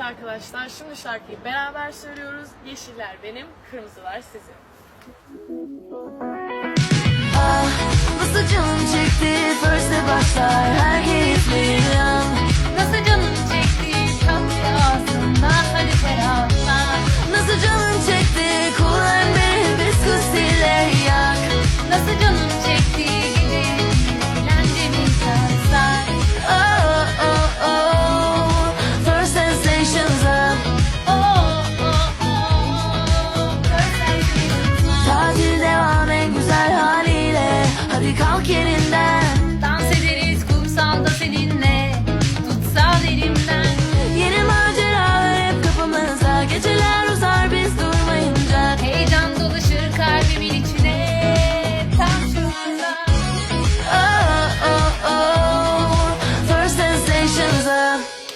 Arkadaşlar şimdi şarkıyı beraber söylüyoruz. Yeşiller benim, kırmızılar sizin. hadi kalk yerinden. Dans ederiz kumsalda seninle. Tutsal elimden. Yeni maceralar hep kapımızda. Geceler uzar biz durmayınca. Heyecan dolaşır kalbimin içine. Tam şurada Oh oh oh. First sensations of